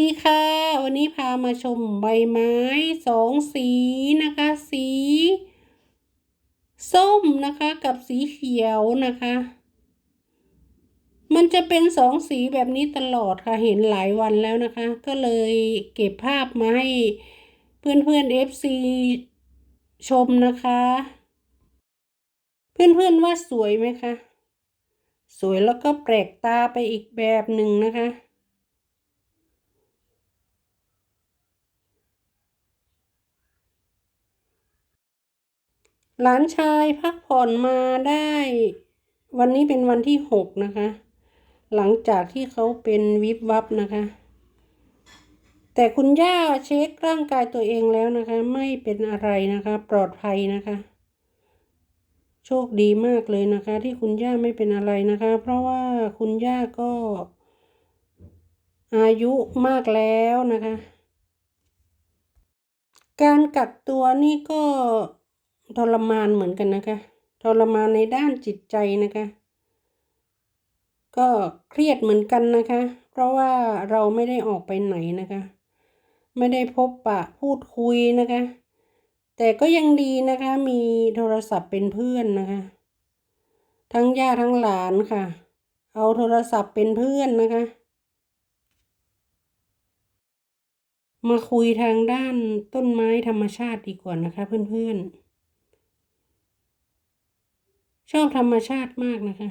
ดีค่ะ วันนี้พามาชมใบไม้สองสีนะคะ สี ส้มนะคะกับสีเขียวนะคะ มันจะเป็นสองสีแบบนี้ตลอดค่ะเห็นหลายวันแล้วนะคะ ก็เลยเก็บภาพมาให้เพื่อนเพื่อนเอฟซีชมนะคะ เพื่อนเพื่อนว่าสวยไหมคะ สวยแล้วก็แปลกตาไปอีกแบบหนึ่งนะคะ หลานชายพักผ่อนมาได้ วันนี้เป็นวันที่หกนะคะ หลังจากที่เขาเป็นวิบวับนะคะ แต่คุณย่าเช็คร่างกายตัวเองแล้วนะคะ ไม่เป็นอะไรนะคะ ปลอดภัยนะคะ โชคดีมากเลยนะคะ ที่คุณย่าไม่เป็นอะไรนะคะ เพราะว่าคุณย่าก็ อายุมากแล้วนะคะ การกักตัวนี่ก็ ทรมานเหมือนกันนะคะ ทรมานในด้านจิตใจนะคะ ก็เครียดเหมือนกันนะคะ เพราะว่าเราไม่ได้ออกไปไหนนะคะ ไม่ได้พบปะพูดคุยนะคะ แต่ก็ยังดีนะคะ มีโทรศัพท์เป็นเพื่อนนะคะ ทั้งย่าทั้งหลานค่ะ เอาโทรศัพท์เป็นเพื่อนนะคะมาคุยทางด้านต้นไม้ธรรมชาติดีกว่านะคะเพื่อนๆ ชอบธรรมชาติมากนะคะ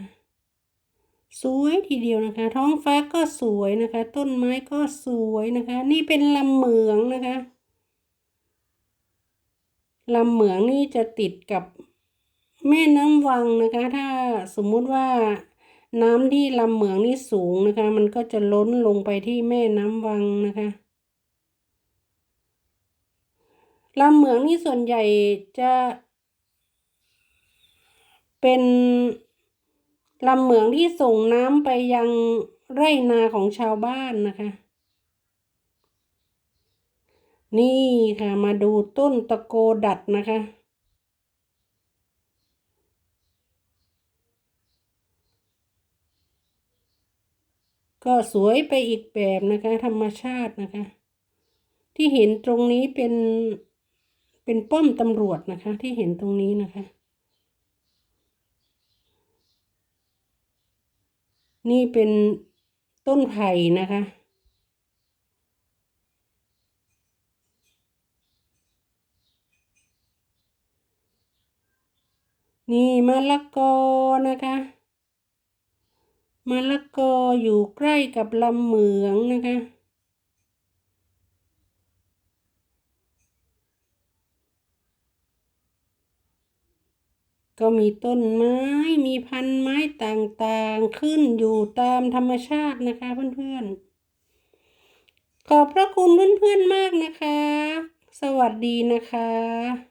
สวยทีเดียวนะคะ ท้องฟ้าก็สวยนะคะ ต้นไม้ก็สวยนะคะ นี่เป็นลำเหมืองนะคะลำเหมืองนี่จะติดกับแม่น้ำวังนะคะ ถ้าสมมุติว่าน้ำที่ลำเหมืองนี่สูงนะคะ มันก็จะล้นลงไปที่แม่น้ำวังนะคะลำเหมืองนี่ส่วนใหญ่จะ เป็นลำเหมืองที่ส่งน้ำไปยังไร่นาของชาวบ้านนะคะ นี่ค่ะมาดูต้นตะโกดัดนะคะ ก็สวยไปอีกแบบนะคะ ธรรมชาตินะคะ ที่เห็นตรงนี้เป็นเป็นป้อมตำรวจนะคะ ที่เห็นตรงนี้นะคะ นี่เป็นต้นไผ่นะคะ นี่มะละกอนะคะมะละกออยู่ใกล้กับลำเหมืองนะคะ ก็มีต้นไม้มีพันไม้ต่างๆ ขึ้นอยู่ตามธรรมชาตินะคะเพื่อนๆ ขอบพระคุณเพื่อนๆมากนะคะ สวัสดีนะคะ